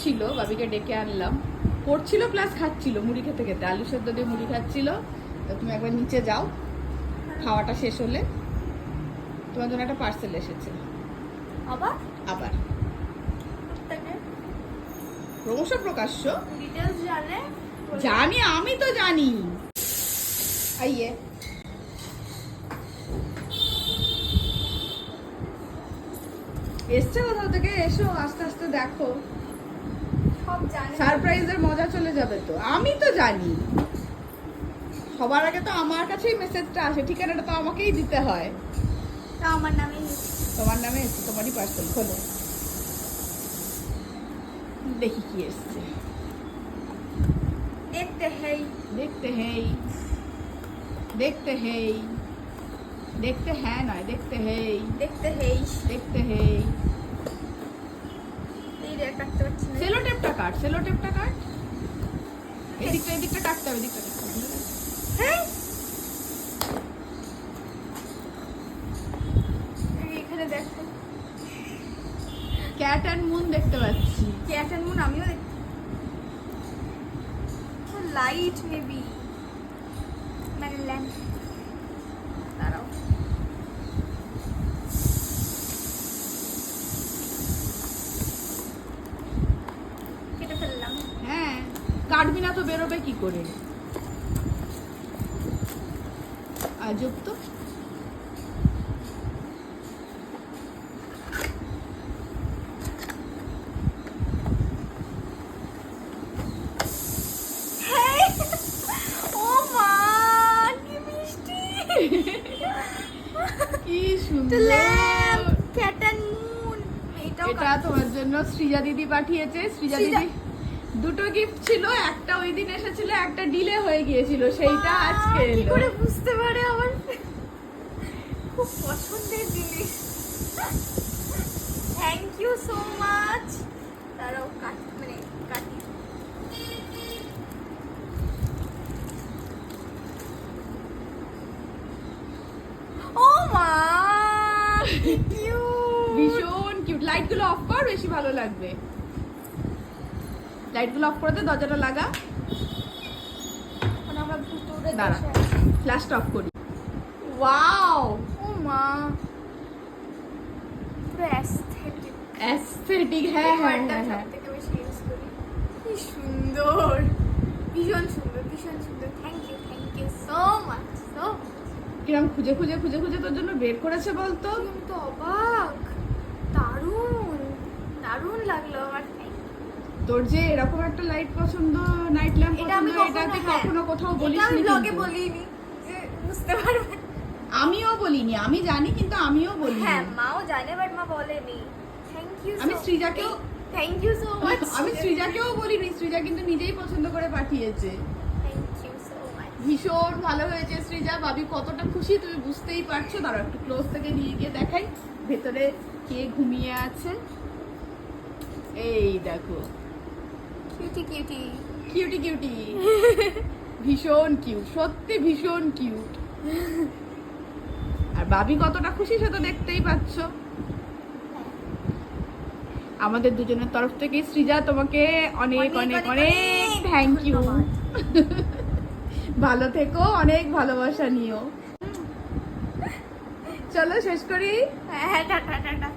ছিল বাবিকে ডেকে আনলাম। পড়ছিল প্লাস খাচ্ছিল মুড়ি খেতে খেতে। আলু সেদ্ধ দিয়ে মুড়ি খাচ্ছিল। তো তুমি একবার নিচে যাও খাওয়াটা শেষ হলে। তোমার জন্য একটা পার্সেল এসেছে। আবার? আবার। ক্রমশ প্রকাশ্য। জানি আমি তো জানি। আইয়ে। এসছে কোথাও থেকে? এসো আস্তে আস্তে দেখো। সারপ্রাইজের মজা চলে যাবে তো। আমি তো জানি। সবার আগে তো আমার কাছেই মেসেজটা আসে ঠিকানাটা তো আমাকেই দিতে হয়। তা আমার নামে তোমার নামে এসছে তোমারই পার্সেল খোলো। দেখি কি এসছে। দেখতে হেই। দেখতে হেই। দেখতে হেই। দেখতে হ্যাঁ নয় দেখতে হেই। দেখতে হেই। দেখতে হেই। এই কাটতে পারছি না। কাট সেলো টেপটা কাট। এদিকটা এদিকটা কাটতে হবে এদিকটা হ্যাঁ? এখানে দেখো। ক্যাট অ্যান্ড মুন দেখতে পাচ্ছি। ক্যাট এন্ড মুন আমিও লাইট মেবি। মানে ল্যাম্প দাঁড়াও কেটে ফেললাম হ্যাঁ কাটবি না তো বেরোবে কি করে? আজব তো এটা তোমার জন্য সৃজা দিদি পাঠিয়েছে। সৃজা- দিদি দুটো গিফট ছিল একটা ওই দিন এসেছিল একটা ডিলে হয়ে গিয়েছিল সেইটা আজকে কি করে বুঝতে পারে আমার? খুব পছন্দের জিনিস। থ্যাংক ইউ সো মাচ তারাও কাট মানে কাটি ও মা ভীষণ কিউট লাইটগুলো অফ কর বেশি ভালো লাগবে। লাইটগুলো অফ করে দে দরজাটা লাগা। দাঁড়া। ফ্ল্যাশটা অফ করি। ওয়াও ও মা। পুরো অ্যাস্থেটিক অ্যাস্থেটিক হ্যাঁ হ্যাঁ হ্যাঁ হ্যাঁ। কি সুন্দর ভীষণ সুন্দর ভীষণ সুন্দর। Thank you thank you so much so কিরম খুঁজে খুঁজে খুঁজে খুঁজে তোর জন্য বের করেছে বলতো? তো অবাক। তোর যে এরকম একটা লাইট পছন্দ নাইট ল্যাম্প এটা আমি পছন্দ এটা কখনো হ্যাঁ, কখনো কোথাও বলিস আমি ব্লগে বলিনি যে বুঝতে পারবে। আমিও বলিনি আমি জানি কিন্তু আমিও বলি হ্যাঁ মাও জানে বাট মা বলেনি। থ্যাংক ইউ আমি সৃজাকেও থ্যাংক ইউ সো মাচ আমি সৃজাকেও বলিনি সৃজা কিন্তু নিজেই পছন্দ করে পাঠিয়েছে। ভীষণ ভালো হয়েছে শ্রীজা ভাবি কতটা খুশি তুমি বুঝতেই পারছ। দাঁড়াও একটু ক্লোজ থেকে নিয়ে গিয়ে দেখাই। ভেতরে কে ঘুমিয়ে আছে। এই দেখো। কিউটি কিউটি কিউটি কিউটি ভীষণ কিউট সত্যি ভীষণ কিউট আর বাবি কতটা খুশি সে তো দেখতেই পাচ্ছ। আমাদের দুজনের তরফ থেকে সৃজা তোমাকে অনেক অনেক, অনেক থ্যাংক ইউ ভালো থেকো অনেক ভালোবাসা নিও। চলো শেষ করি। হ্যাঁ টাটা টাটা।